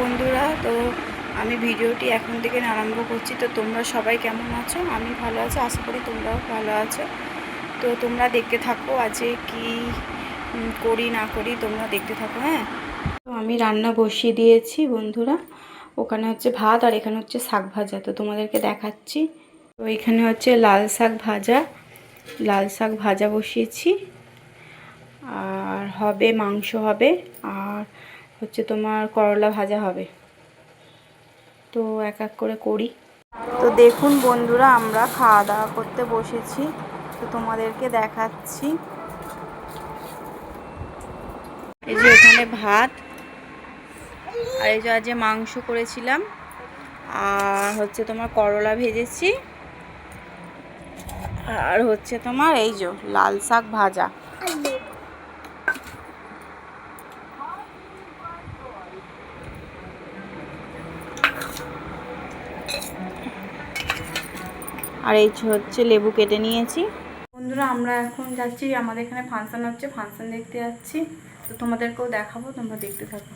বন্ধুরা, তো আমি ভিডিওটি এখন থেকে আরম্ভ করছি। তো তোমরা সবাই কেমন আছো? আমি ভালো আছি, আশা করি তোমরাও ভালো আছো। তো তোমরা দেখতে থাকো আজকে কি করি, না করি, তোমরা দেখতে থাকো হ্যাঁ? তো আমি রান্না বসিয়ে দিয়েছি, বন্ধুরা। ওখানে হচ্ছে ভাত আর এখানে হচ্ছে শাক ভাজা, তো তোমাদেরকে দেখাচ্ছি। তো এখানে হচ্ছে লাল শাক ভাজা, লাল শাক ভাজা বসিয়েছি। আর হবে, মাংস হবে, আর হচ্ছে তোমার করলা ভাজা হবে। তো এক এক করে করি। তো দেখুন বন্ধুরা আমরা খাওয়া দাওয়া করতে বসেছি। তো তোমাদেরকে দেখাচ্ছি। এই যে এখানে ভাত আর এই যে আজ মাংস করেছিলাম আর হচ্ছে তোমার করলা ভেজেছি আর হচ্ছে তোমার এই যে লাল শাক ভাজা। আর এই হচ্ছে লেবু কেটে নিয়েছি। বন্ধুরা, আমরা এখন যাচ্ছি, আমাদের এখানে ফাংশন হচ্ছে, ফাংশন দেখতে যাচ্ছি। তো তোমাদেরকেও দেখাবো, তোমরা দেখতে থাকো।